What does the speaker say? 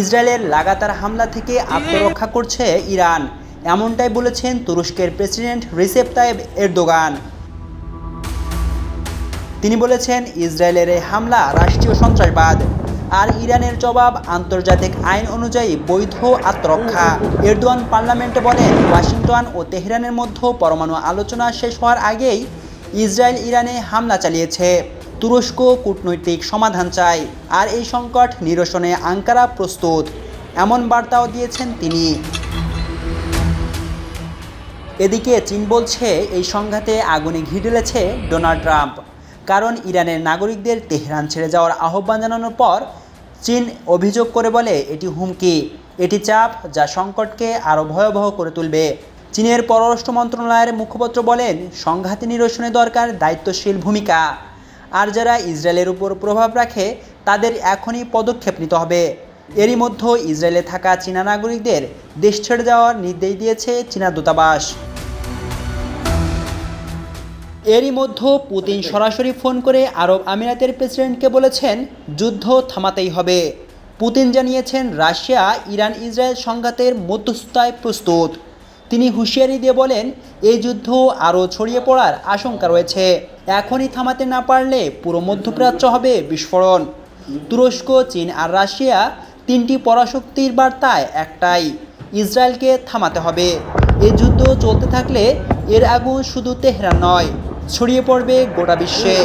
ইসরায়েলের লাগাতার হামলা থেকে আত্মরক্ষা করছে ইরান। এমনটাই বলেছেন তুরস্কের প্রেসিডেন্ট রিসেপ তাইব এরদোগান। তিনি বলেছেন, ইসরায়েলের এই হামলা রাষ্ট্রীয় সন্ত্রাসবাদ আর ইরানের জবাব আন্তর্জাতিক আইন অনুযায়ী বৈধ আত্মরক্ষা। এরদোয়ান পার্লামেন্টে বলেন, ওয়াশিংটন ও তেহরানের মধ্যে পরমাণু আলোচনা শেষ হওয়ার আগেই ইসরায়েল ইরানে হামলা চালিয়েছে। তুরস্ক কূটনৈতিক সমাধান চায়, আর এই সংকট নিরসনে আঙ্কারা প্রস্তুত, এমন বার্তাও দিয়েছেন তিনি। এদিকে চীন বলছে, এই সংঘাতে আগুনে ঘি ডোনাল্ড ট্রাম্প, কারণ ইরানের নাগরিকদের তেহরান ছেড়ে যাওয়ার আহ্বান জানানোর পর চীন অভিযোগ করে বলে এটি হুমকি। এটি চাপ যা সংকটকে আরও ভয়াবহ করে তুলবে। চীনের পররাষ্ট্র মন্ত্রণালয়ের মুখপাত্র বলেন, সংঘাতে নিরসনে দরকার দায়িত্বশীল ভূমিকা। আর যারা ইসরায়েলের উপর প্রভাব রাখে, তাদের এখনই পদক্ষেপ নিতে হবে। এরই মধ্যে ইসরায়েলে থাকা চীনা নাগরিকদের দেশ ছেড়ে যাওয়ার নির্দেশ দিয়েছে চীনা দূতাবাস। এরই মধ্যে পুতিন সরাসরি ফোন করে আরব আমিরাতের প্রেসিডেন্টকে বলেছেন, যুদ্ধ থামাতেই হবে। পুতিন জানিয়েছেন, রাশিয়া ইরান ইসরায়েল সংঘাতের মধ্যস্থতায় প্রস্তুত। তিনি হুঁশিয়ারি দিয়ে বলেন, এই যুদ্ধ আরও ছড়িয়ে পড়ার আশঙ্কা রয়েছে। এখনই থামাতে না পারলে পুরো মধ্যপ্রাচ্য হবে বিস্ফোরণ। তুরস্ক, চীন আর রাশিয়া তিনটি পরাশক্তির বার্তায় একটাই, ইসরায়েলকে থামাতে হবে। এই যুদ্ধ চলতে থাকলে এর আগুন শুধু তেহরান নয়, ছড়িয়ে পড়বে গোটা বিশ্বে।